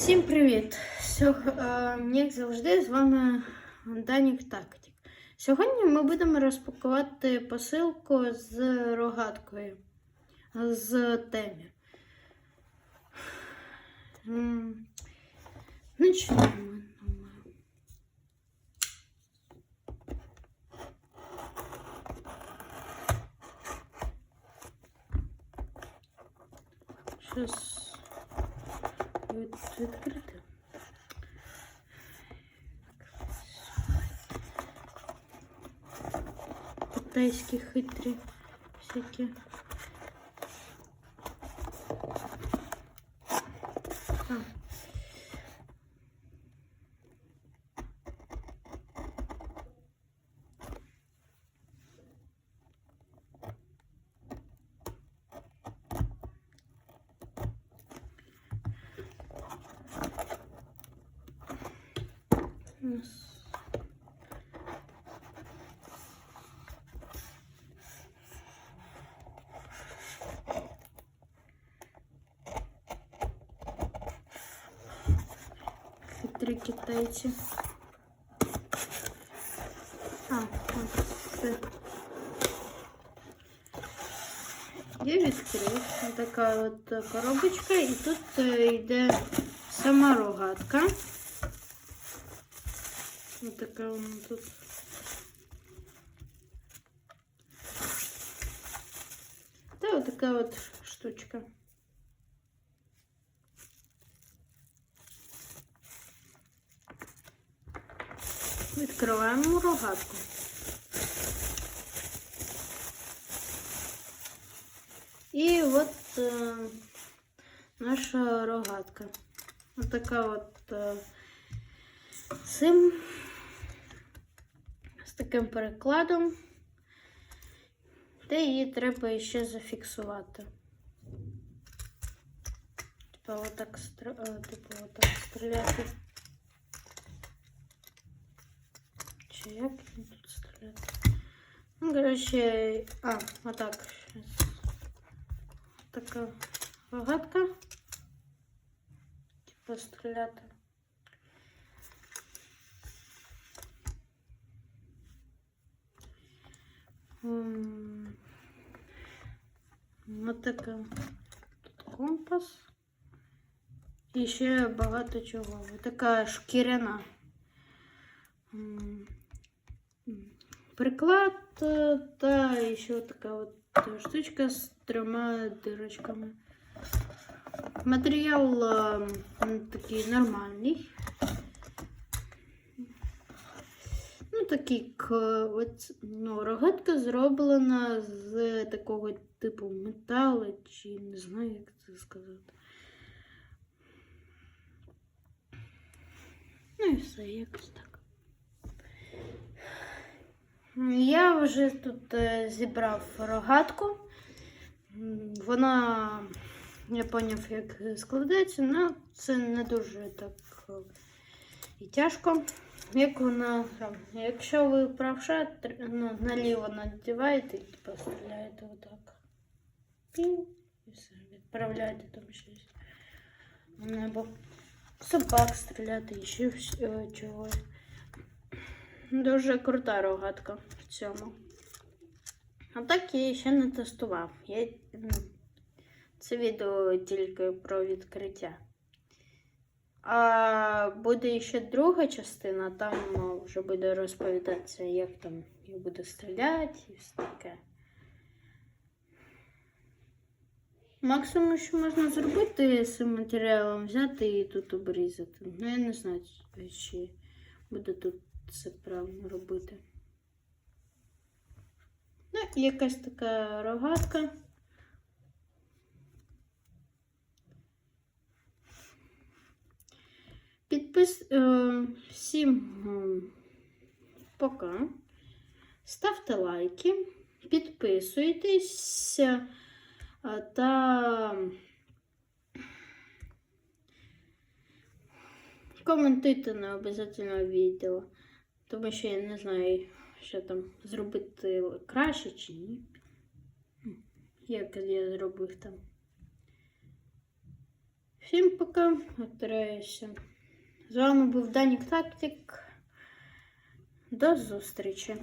Всім привіт! Е, Як завжди, з вами Данік Тактик. Сьогодні ми будемо розпакувати посилку з рогаткою з темі. Почнемо. думаю. Щось. відкрити. Китайські хитрі всякі. нас хитрі китайці. А, от це. Я відкрив. Ось така от коробочка, і тут е, йде сама рогатка. Ось така вона тут. Та ось така от штучка. Відкриваємо рогатку. І от е, наша рогатка. Ось така от е, цим таким перекладом. Де її треба ще зафіксувати. Типа отак, е, типу отак стріляти. Чи як він тут стріляти? Ну, коротше, а, отак. Така рогатка. Типу стріляти. Ось така тут компас. І ще багато чого. Така шкіряна. Приклад та ще така от штучка з трьома дирочками. Матеріал е, такий нормальний. Ну, такий от, ну, рогатка зроблена з такого типу металу, чи не знаю, як це сказати. Ну і все, якось так. Я вже тут е, зібрав рогатку. Вона, я поняв, як складається, але це не дуже так е, і тяжко. Як вона там, якщо ви правша, ну, наліво надіваєте і типу, отак. І все, відправляєте там щось. Або собак стріляти і ще е, чогось. Дуже крута рогатка в цьому. А так я ще не тестував. Я, ну, це відео тільки про відкриття. А буде ще друга частина, там вже буде розповідатися, як там я буду стріляти і все таке. Максимум, що можна зробити з цим матеріалом, взяти і тут обрізати. Ну, я не знаю, чи буде тут це правильно робити. Ну, якась така рогатка. Підпис е, всім е, пока. Ставте лайки, підписуйтесь та коментуйте на обов'язково відео, тому що я не знаю, що там зробити краще чи ні. Як я зробив там. Всім пока, Отраюся. З вами був Данік Тактик. До зустрічі.